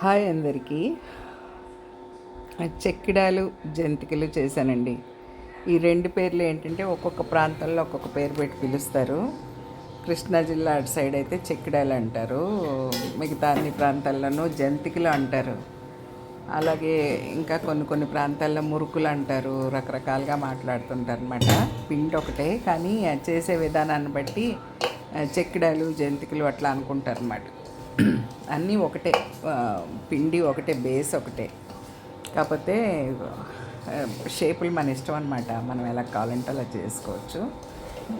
Hi అందరికీ. చెక్కిడాలు జంతికలు చేశానండి. ఈ రెండు పేర్లు ఏంటంటే ఒక్కొక్క ప్రాంతంలో ఒక్కొక్క పేరు పెట్టి పిలుస్తారు. కృష్ణా జిల్లా అటు సైడ్ అయితే చెక్కిడాలు అంటారు. మిగతా అన్ని ప్రాంతాల్లోనూ జంతికలు అంటారు. అలాగే ఇంకా కొన్ని కొన్ని ప్రాంతాల్లో మురుకులు అంటారు. రకరకాలుగా మాట్లాడుతుంటారు అనమాట పిండి ఒకటే కానీ చేసే విధానాన్ని బట్టి చెక్కిడాలు జంతికలు అట్లా అనుకుంటారు అనమాట అన్నీ ఒకటే. పిండి ఒకటే బేస్ ఒకటే. కాకపోతే షేపులు మన ఇష్టం అనమాట మనం ఎలా కావాలంటే అలా చేసుకోవచ్చు.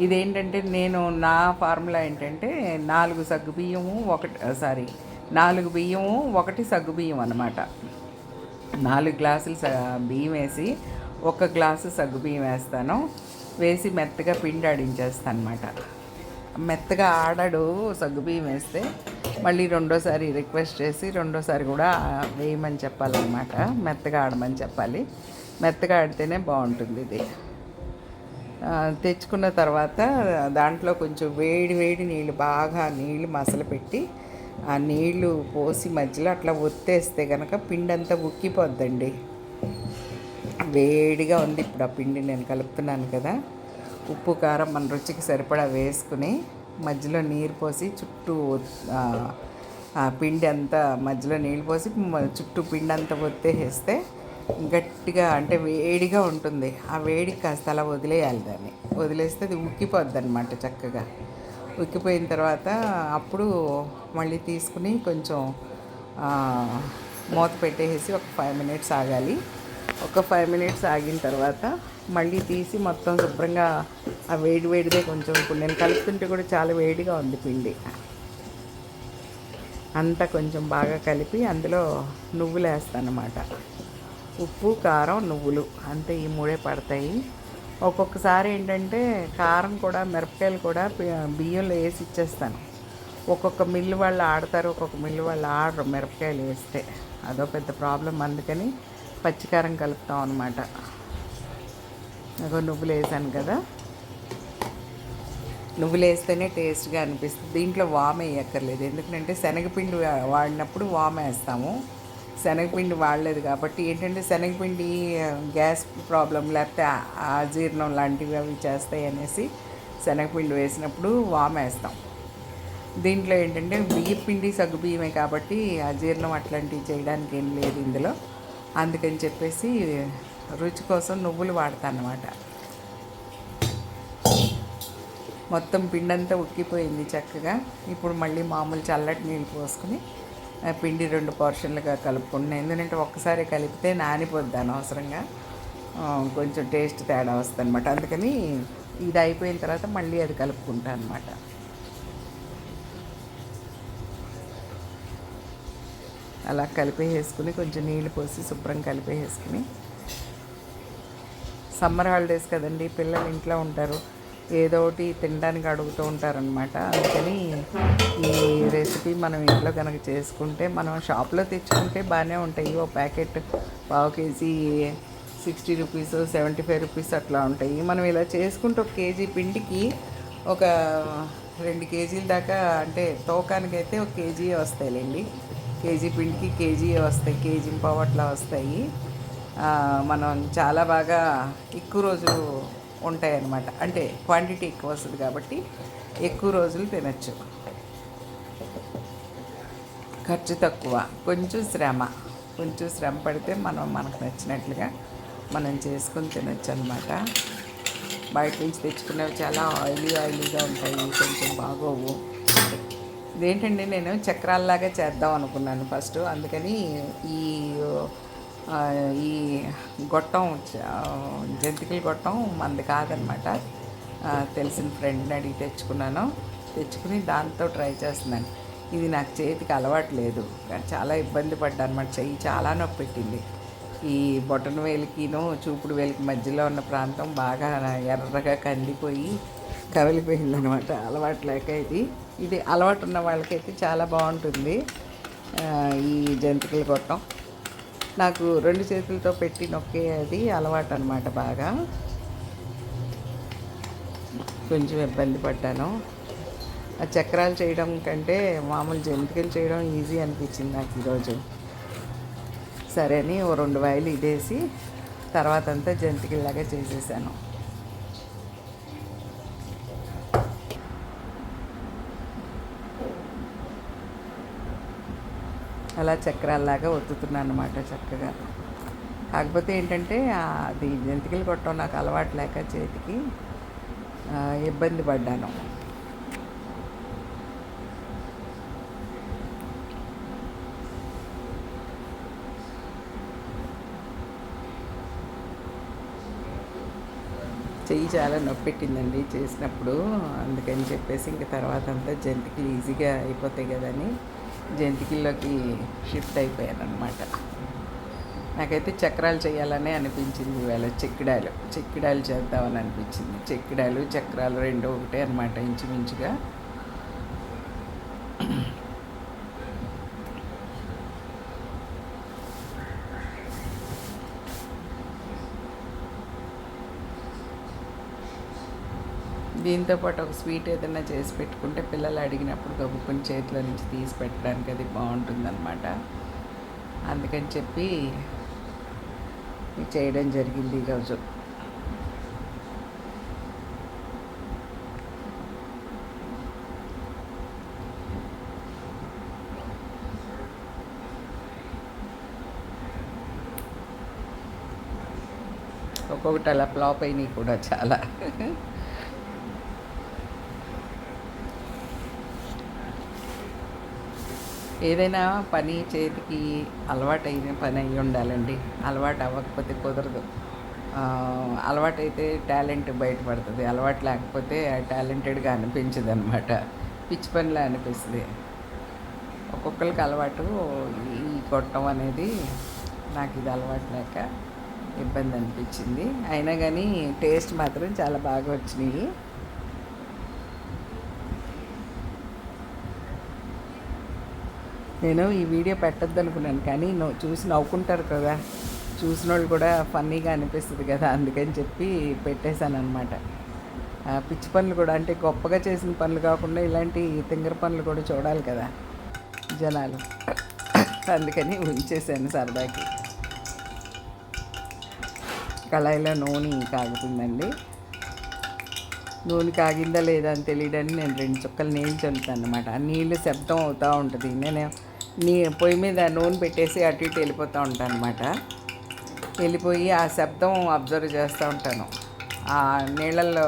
ఇదేంటంటే నేను నా ఫార్ములా ఏంటంటే నాలుగు సగ్గు బియ్యము ఒకటి సారీ నాలుగు బియ్యము ఒకటి సగ్గు బియ్యం అనమాట నాలుగు గ్లాసులు స- బియ్యం వేసి ఒక గ్లాసు సగ్గు బియ్యం వేస్తాను. వేసి మెత్తగా పిండి ఆడించేస్తాను అనమాట మెత్తగా ఆడాడు సగ్గు బియ్యం వేస్తే మళ్ళీ రెండోసారి రిక్వెస్ట్ చేసి రెండోసారి కూడా వేయమని చెప్పాలన్నమాట. మెత్తగా ఆడమని చెప్పాలి. మెత్తగా ఆడితేనే బాగుంటుంది ఇది. తెచ్చుకున్న తర్వాత దాంట్లో కొంచెం వేడి వేడి నీళ్ళు బాగా నీళ్ళు మసలు పెట్టి ఆ నీళ్ళు పోసి మధ్యలో అట్లా ఒత్తేస్తే కనుక పిండి అంతా ఉక్కిపోద్దండి. వేడిగా ఉంది ఇప్పుడు ఆ పిండి నేను కలుపుతున్నాను కదా. ఉప్పు కారం మన రుచికి సరిపడా వేసుకుని మధ్యలో నీరు పోసి చుట్టూ ఆ, పిండి అంతా మధ్యలో నీళ్ళు పోసి చుట్టూ పిండి అంతా ఒత్తేసేస్తే గట్టిగా అంటే వేడిగా ఉంటుంది. ఆ వేడికి కాస్త అలా వదిలేయాలి దాన్ని. వదిలేస్తే అది ఉక్కిపోద్ది అనమాట చక్కగా. ఉక్కిపోయిన తర్వాత అప్పుడు మళ్ళీ తీసుకుని కొంచెం మూత పెట్టేసి ఒక ఫైవ్ మినిట్స్ ఆగాలి. ఒక ఫైవ్ మినిట్స్ ఆగిన తర్వాత మళ్ళీ తీసి మొత్తం శుభ్రంగా ఆ వేడి వేడిదే కొంచెం ఇప్పుడు నేను కలుపుతుంటే కూడా చాలా వేడిగా ఉంది పిండి. అంతా కొంచెం బాగా కలిపి అందులో నువ్వులు వేస్తానమాట. ఉప్పు కారం నువ్వులు అంతే ఈ మూడే పడతాయి. ఒక్కొక్కసారి ఏంటంటే కారం కూడా మిరపకాయలు కూడా బియ్యంలో వేసి ఇచ్చేస్తాను. ఒక్కొక్క మిల్లు వాళ్ళు ఆడతారు ఒక్కొక్క మిల్లు వాళ్ళు ఆడరు మిరపకాయలు వేస్తే. అదో పెద్ద ప్రాబ్లం అందుకని పచ్చికారం కలుపుతాం అనమాట అగో నువ్వులు వేసాను కదా. నువ్వులు వేస్తేనే టేస్ట్గా అనిపిస్తుంది. దీంట్లో వామ్ వేయక్కర్లేదు. ఎందుకంటే శనగపిండి వాడినప్పుడు వామ్ వేస్తాము. శనగపిండి వాడలేదు కాబట్టి ఏంటంటే శనగపిండి గ్యాస్ ప్రాబ్లం లేకపోతే అజీర్ణం ఆజీర్ణం లాంటివి అవి చేస్తాయి అనేసి శనగపిండి వేసినప్పుడు వామ్ వేస్తాం. దీంట్లో ఏంటంటే బియ్య పిండి సగ్గు బియ్యమే కాబట్టి అజీర్ణం అట్లాంటివి చేయడానికి ఏం లేదు ఇందులో. అందుకని చెప్పేసి రుచి కోసం నువ్వులు వాడతాను మొత్తం పిండంతా ఉక్కిపోయింది చక్కగా. ఇప్పుడు మళ్ళీ మామూలు చల్లటి నీళ్ళు పోసుకుని పిండి రెండు పోర్షన్లుగా కలుపుకుంటున్నాను ఎందుకంటే ఒక్కసారి కలిపితే నానిపోద్ది అనవసరంగా. కొంచెం టేస్ట్ తేడా వస్తుంది అనమాట అందుకని ఇది అయిపోయిన తర్వాత మళ్ళీ అది కలుపుకుంటాను అనమాట అలా కలిపేసుకుని కొంచెం నీళ్ళు పోసి శుభ్రం కలిపేసుకుని సమ్మర్ హాలిడేస్ కదండి పిల్లలు ఇంట్లో ఉంటారు ఏదో ఒకటి తినడానికి అడుగుతూ ఉంటారనమాట అందుకని ఈ రెసిపీ మనం ఇంట్లో కనుక చేసుకుంటే మనం షాప్లో తెచ్చుకుంటే బాగానే ఉంటాయి. ఓ ప్యాకెట్ పావు KG sixty rupees seventy five rupees అట్లా ఉంటాయి. మనం ఇలా చేసుకుంటే ఒక కేజీ పిండికి ఒక రెండు కేజీల దాకా అంటే తోకానికైతే ఒక కేజీ వస్తాయిలేండి. కేజీ పిండికి కేజీ వస్తాయి కేజీ పావు అట్లా వస్తాయి మనం చాలా బాగా ఎక్కువ రోజులు ఉంటాయి అన్నమాట అంటే క్వాంటిటీ ఎక్కువ వస్తుంది కాబట్టి ఎక్కువ రోజులు తినచ్చు. ఖర్చు తక్కువ. కొంచెం శ్రమ. కొంచెం శ్రమ పడితే మనం మనకు నచ్చినట్లుగా మనం చేసుకుని తినచ్చు అనమాట బయట నుంచి తెచ్చుకునేవి చాలా ఆయిలీ ఆయిలీగా ఉంటాయి కొంచెం బాగోవు. ఇదేంటండి నేను చక్రాల్లాగా చేద్దాం అనుకున్నాను ఫస్ట్. అందుకని ఈ ఈ గొట్టం జంతికల గొట్టం మంది కాదనమాట. తెలిసిన ఫ్రెండ్ని అడిగి తెచ్చుకున్నాను. తెచ్చుకుని దాంతో ట్రై చేస్తున్నాను. ఇది నాకు చేతికి అలవాటు లేదు. చాలా ఇబ్బంది పడ్డా అనమాట చెయ్యి చాలా నొప్పి పెట్టింది. ఈ బొటన వేలికిను చూపుడు వేలికి మధ్యలో ఉన్న ప్రాంతం బాగా ఎర్రగా కందిపోయి కవిలిపోయిందనమాట. అలవాటు లేక ఇది. ఇది అలవాటు ఉన్న వాళ్ళకైతే చాలా బాగుంటుంది. ఈ జంతికలు కొట్టం నాకు రెండు చేతులతో పెట్టి నొక్కేది అలవాటు అనమాట బాగా. కొంచెం ఇబ్బంది పడ్డాను. ఆ చక్రాలు చేయడం కంటే మామూలు జంతికలు చేయడం ఈజీ అనిపించింది నాకు ఈరోజు. సరే అని ఓ రెండు వాయిలు ఇదేసి తర్వాత అంతా జంతికల్లాగా చేసేసాను. అలా చక్రాల్లాగా ఒత్తుతున్నాను అనమాట చక్కగా. కాకపోతే ఏంటంటే అది జంతికలు కొట్టడం నాకు అలవాటు లేక చేతికి ఇబ్బంది పడ్డాను. చెయ్యి చాలా నొప్పి పెట్టిందండి చేసినప్పుడు. అందుకని చెప్పేసి ఇంక తర్వాత అంతా జంతికలు ఈజీగా అయిపోతాయి కదని జంతికల్లోకి షిఫ్ట్ అయిపోయాను అనమాట నాకైతే చక్రాలు చేయాలనే అనిపించింది ఇవాళ. చెక్కిడాలు చెక్కిడాలు చేద్దామని అనిపించింది. చెక్కిడాలు చక్రాలు రెండు ఒకటే అనమాట ఇంచుమించుగా. దీంతో పాటు ఒక స్వీట్ ఏదైనా చేసి పెట్టుకుంటే పిల్లలు అడిగినప్పుడు గబుక్కుని చేతిలో నుంచి తీసి పెట్టడానికి అది బాగుంటుందన్నమాట. అందుకని చెప్పి ఇది చేయడం జరిగింది ఈరోజు. ఒక్కొక్కటి అలా ఫ్లాప్ అయినాయి కూడా చాలా. ఏదైనా పని చేతికి అలవాటు అయిన పని అయి ఉండాలండి. అలవాటు అవ్వకపోతే కుదరదు. అలవాటైతే టాలెంట్ బయటపడుతుంది. అలవాటు లేకపోతే టాలెంటెడ్గా అనిపించదు అనమాట పిచ్చి పనిలా అనిపిస్తుంది. ఒక్కొక్కరికి అలవాటు ఈ కొట్టడం అనేది నాకు ఇది అలవాటు లేక ఇబ్బంది అనిపించింది. అయినా కానీ టేస్ట్ మాత్రం చాలా బాగా వచ్చినాయి. నేను ఈ వీడియో పెట్టద్దు అనుకున్నాను కానీ నవ్వు చూసి నవ్వుకుంటారు కదా. చూసిన వాళ్ళు కూడా ఫన్నీగా అనిపిస్తుంది కదా అందుకని చెప్పి పెట్టేశాను అనమాట పిచ్చి పనులు కూడా అంటే గొప్పగా చేసిన పనులు కాకుండా ఇలాంటి తింగర పనులు కూడా చూడాలి కదా జనాలు. అందుకని ఉంచేసాను సరదాకి. కళాయిలో నూనె కాగుతుందండి. నూనె కాగిందా లేదా అని తెలియడానికి నేను రెండు చుక్కలు నీళ్ళు చల్లుతాను అనమాట ఆ నీళ్ళు శబ్దం అవుతూ ఉంటుంది. నేను నీ పొయ్యి మీద నూనె పెట్టేసి అటు ఇటు వెళ్ళిపోతూ ఉంటాను అనమాట వెళ్ళిపోయి ఆ శబ్దం అబ్జర్వ్ చేస్తూ ఉంటాను. ఆ నీళ్ళల్లో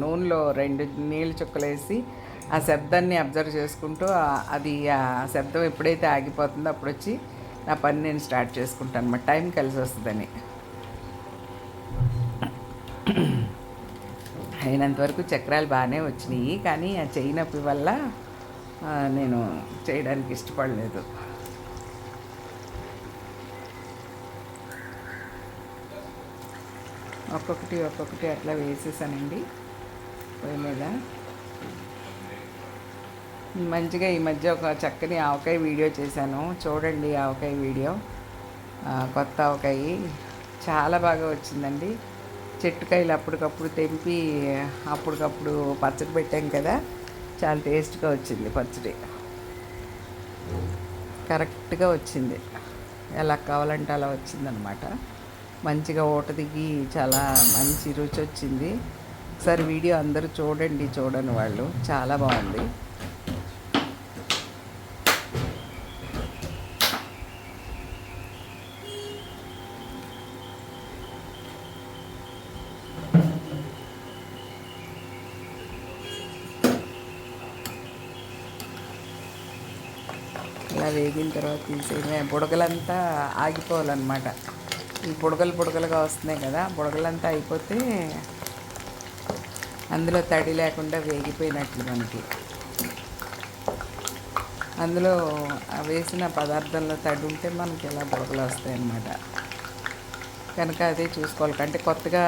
నూనెలో రెండు నీళ్ళు చుక్కలేసి ఆ శబ్దాన్ని అబ్జర్వ్ చేసుకుంటూ అది ఆ శబ్దం ఎప్పుడైతే ఆగిపోతుందో అప్పుడు వచ్చి నా పని నేను స్టార్ట్ చేసుకుంటాను అనమాట టైం కలిసి వస్తుందని. అయినంతవరకు చక్రాలు బాగానే వచ్చినాయి. కానీ ఆ చెయ్యి నొప్పి వల్ల నేను చేయడానికి ఇష్టపడలేదు. ఒక్కొక్కటి ఒక్కొక్కటి అట్లా వేసేసానండి. పొయ్యి మీద మంచిగా ఈ మధ్య ఒక చక్కని ఆవకాయ వీడియో చేశాను. చూడండి ఆవకాయ వీడియో. కొత్త ఆవకాయ. చాలా బాగా వచ్చిందండి. చెట్టుకాయలు అప్పటికప్పుడు తెంపి అప్పటికప్పుడు పచ్చడి పెట్టాం కదా. చాలా టేస్ట్గా వచ్చింది పచ్చడి. కరెక్ట్గా వచ్చింది. ఎలా కావాలంటే అలా వచ్చిందనమాట. మంచిగా ఊట దిగి చాలా మంచి రుచి వచ్చింది. ఒకసారి వీడియో అందరూ చూడండి చూడని వాళ్ళు. చాలా బాగుంది. వేగిన తర్వాత తీసేయడమే బుడగలంతా ఆగిపోవాలన్నమాట. ఈ బుడగలు బుడగలుగా వస్తున్నాయి కదా బుడగలంతా అయిపోతే అందులో తడి లేకుండా వేగిపోయినట్లు మనకి. అందులో వేసిన పదార్థంలో తడి ఉంటే మనకి ఇలా బుడగలు వస్తాయి అన్నమాట కనుక అదే చూసుకోవాలి. అంటే కొత్తగా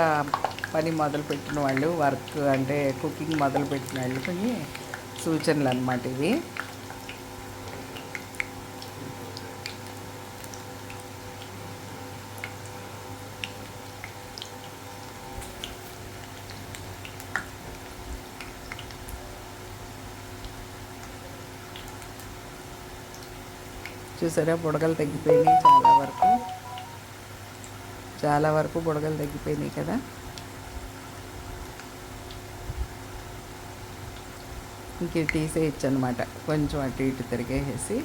పని మొదలుపెట్టిన వాళ్ళు వర్క్ అంటే కుకింగ్ మొదలుపెట్టిన వాళ్ళకి సూచనలు అన్నమాట ఇవి. చూసారా? బుడగలు తగ్గిపోయినాయి చాలా వరకు. చాలా వరకు బుడగలు తగ్గిపోయినాయి కదా. ఇంక తీసేయచ్చు అనమాట కొంచెం అటు ఇటు తిరిగేసి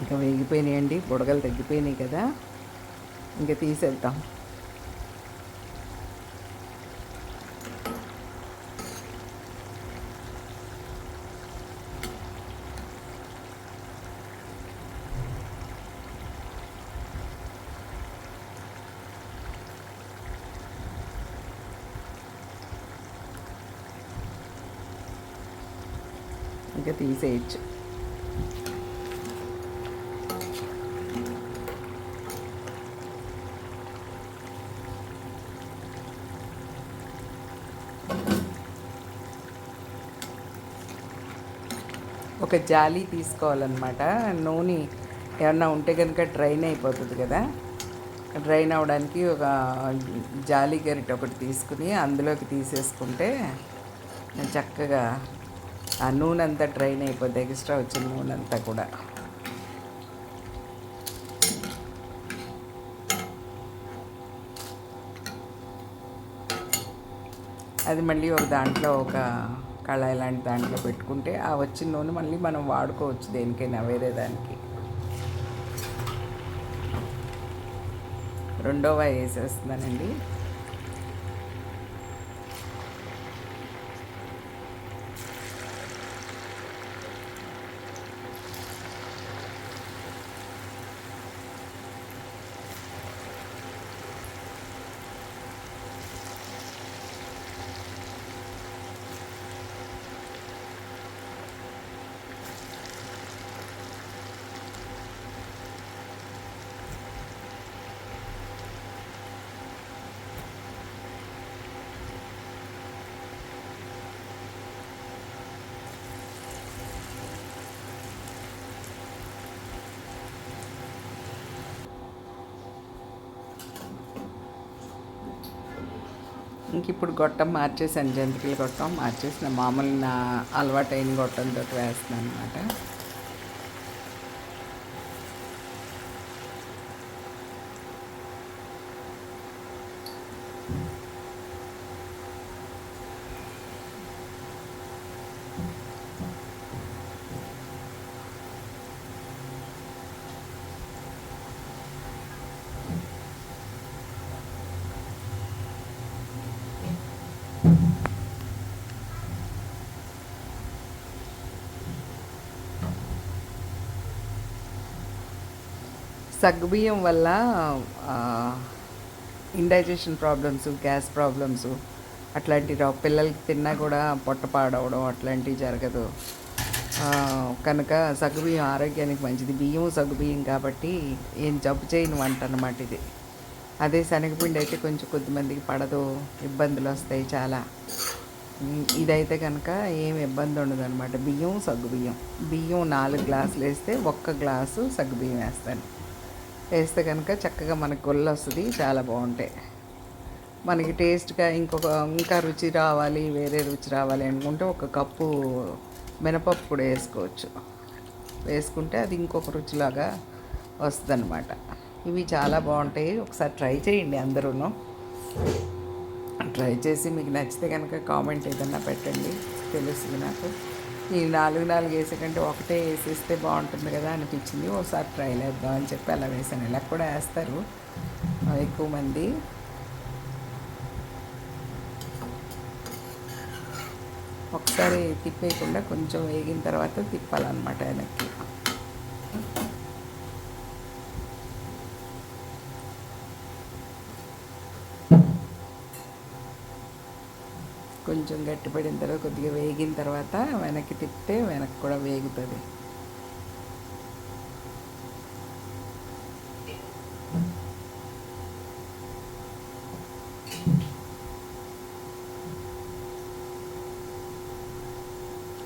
ఇంకా వేగిపోయినాయండి బుడగలు తగ్గిపోయినాయి కదా. ఇంకా తీసేద్దాం. ఇంకా తీసేయచ్చు. ఒక జాలి తీసుకోవాలన్నమాట. నూనె ఏమన్నా ఉంటే కనుక డ్రైన్ అయిపోతుంది కదా. డ్రైన్ అవ్వడానికి ఒక జాలి గరిట ఒకటి తీసుకుని అందులోకి తీసేసుకుంటే చక్కగా ఆ నూనె అంతా డ్రైన్ అయిపోద్ది ఎక్స్ట్రా వచ్చిన నూనె అంతా కూడా. అది మళ్ళీ ఒక దాంట్లో ఒక కళాయి లాంటి దాంట్లో పెట్టుకుంటే ఆ వచ్చిన నూనె మళ్ళీ మనం వాడుకోవచ్చు దేనికైనా వేరే దానికి. రెండవ వేసేస్తున్నానండి. ఇంక ఇప్పుడు గొట్టం మార్చేసాను జంతికల గొట్టం మార్చేసిన మామూలు నా అలవాటైన గొట్టంతో వేస్తున్నాను అనమాట సగ్గుబియ్యం వల్ల ఇండైజెషన్ ప్రాబ్లమ్స్ గ్యాస్ ప్రాబ్లమ్స్ అట్లాంటివి రావు. పిల్లలకి తిన్నా కూడా పొట్ట పాడవడం అట్లాంటివి జరగదు. కనుక సగ్గుబియ్యం ఆరోగ్యానికి మంచిది. బియ్యం సగ్గుబియ్యం కాబట్టి ఏం జబ్బు చేయని వంట అనమాట ఇది. అదే శనగపిండి అయితే కొంచెం కొద్దిమందికి పడదు. ఇబ్బందులు వస్తాయి చాలా. ఇదైతే కనుక ఏం ఇబ్బంది ఉండదు అనమాట బియ్యం సగ్గుబియ్యం. బియ్యం నాలుగు గ్లాసులు వేస్తే ఒక్క గ్లాసు సగ్గుబియ్యం వేస్తాను. వేస్తే కనుక చక్కగా మనకు గొల్ల వస్తుంది చాలా బాగుంటాయి. మనకి టేస్ట్గా ఇంకొక ఇంకా రుచి రావాలి వేరే రుచి రావాలి అనుకుంటే ఒక కప్పు మినపప్పు కూడా వేసుకోవచ్చు. వేసుకుంటే అది ఇంకొక రుచిలాగా వస్తుంది ఇవి చాలా బాగుంటాయి. ఒకసారి ట్రై చేయండి అందరూను. ట్రై చేసి మీకు నచ్చితే కనుక కామెంట్ ఏదన్నా పెట్టండి. తెలుస్తుంది నాకు. ఈ నాలుగు నాలుగు వేసేకంటే ఒకటే వేసేస్తే బాగుంటుంది కదా అనిపించింది. ఒకసారి ట్రై చేద్దాం అని చెప్పి అలా వేసాను ఇలా కూడా వేస్తారు. ఎక్కువ మంది. ఒకసారి తిప్పేయకుండా కొంచెం వేగిన తర్వాత తిప్పాలన్నమాట వెనక్కి. గట్టిపడిన తర్వాత కొద్దిగా వేగిన తర్వాత వెనక్కి తిప్పితే వెనక్కి కూడా వేగుతుంది.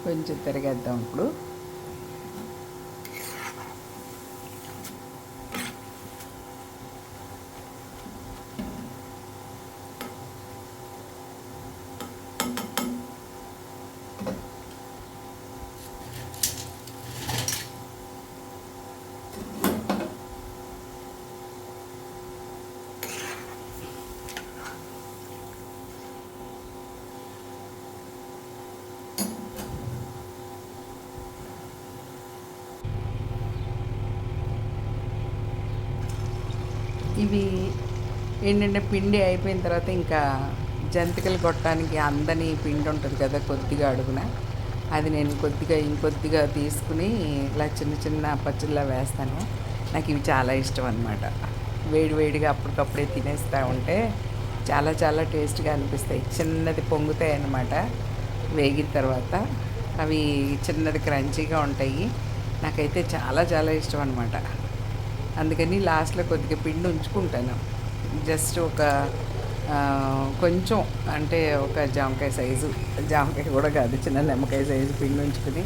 కొంచెం తిరిగేద్దాం ఇప్పుడు. ఇవి ఏంటంటే పిండి అయిపోయిన తర్వాత ఇంకా జంతికలు కొట్టడానికి అందని పిండి ఉంటుంది కదా కొద్దిగా అడుగున. అది నేను కొద్దిగా ఇంకొద్దిగా తీసుకుని ఇలా చిన్న చిన్న పచ్చళ్ళ వేస్తాను. నాకు ఇవి చాలా ఇష్టం అనమాట వేడివేడిగా అప్పటికప్పుడే తినేస్తూ ఉంటే చాలా చాలా టేస్ట్గా అనిపిస్తాయి. చిన్నది పొంగుతాయి అన్నమాట. వేగిన తర్వాత అవి చిన్నది క్రంచీగా ఉంటాయి. నాకైతే చాలా చాలా ఇష్టం అనమాట అందుకని లాస్ట్లో కొద్దిగా పిండి ఉంచుకుంటాను. జస్ట్ ఒక కొంచెం అంటే ఒక జామకాయ సైజు జామకాయ కూడా కాదు చిన్న నిమ్మకాయ సైజు పిండి ఉంచుకుని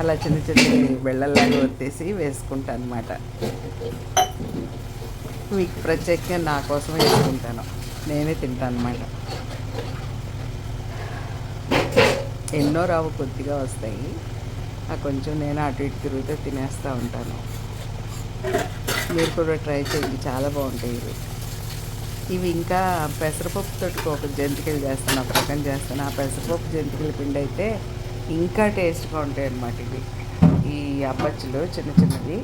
అలా చిన్న చిన్న బెళ్ళల్లాగా వచ్చేసి వేసుకుంటాను అనమాట మీకు ప్రత్యేకంగా నా కోసం వేసుకుంటాను. నేనే తింటాను అనమాట ఎన్నో రావు కొద్దిగా వస్తాయి. ఆ కొంచెం నేను అటు ఇటు తిరుగుతూ తినేస్తూ ఉంటాను. మీరు కూడా ట్రై చేయండి. చాలా బాగుంటాయి ఇవి. ఇవి ఇంకా పెసరపప్పుతో ఒక జంతికలు చేస్తాను ఒక రకం చేస్తాను. ఆ పెసరపప్పు జంతికల పిండి అయితే ఇంకా టేస్ట్గా ఉంటాయి అన్నమాట ఇవి. ఈ అబ్బచ్చులు చిన్న చిన్నవి.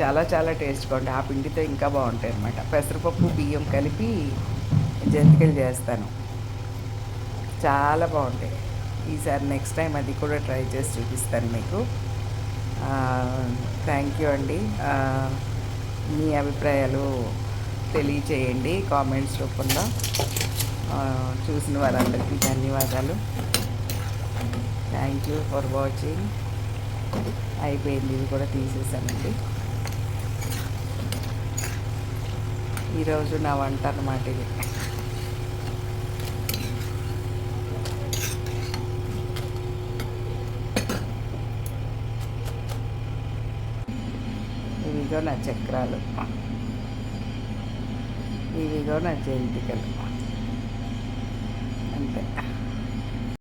చాలా చాలా టేస్ట్గా ఉంటాయి. ఆ పిండితో ఇంకా బాగుంటాయి అన్నమాట. పెసరపప్పు బియ్యం కలిపి జంతికలు చేస్తాను. చాలా బాగుంటాయి. ఈసారి నెక్స్ట్ టైం అది కూడా ట్రై చేసి చూపిస్తాను మీకు. థ్యాంక్ యూ అండి. మీ అభిప్రాయాలు తెలియచేయండి కామెంట్స్ రూపంలో. చూసిన వారందరికీ ధన్యవాదాలు. థ్యాంక్ యూ ఫర్ వాచింగ్ అయిపోయింది ఇది కూడా తీసేసానండి. ఈరోజు నా వంట అన్నమాట ఇది. ఇవిగో నా చక్రాలు. ఇవిగో నా జయంతికలు అంతే.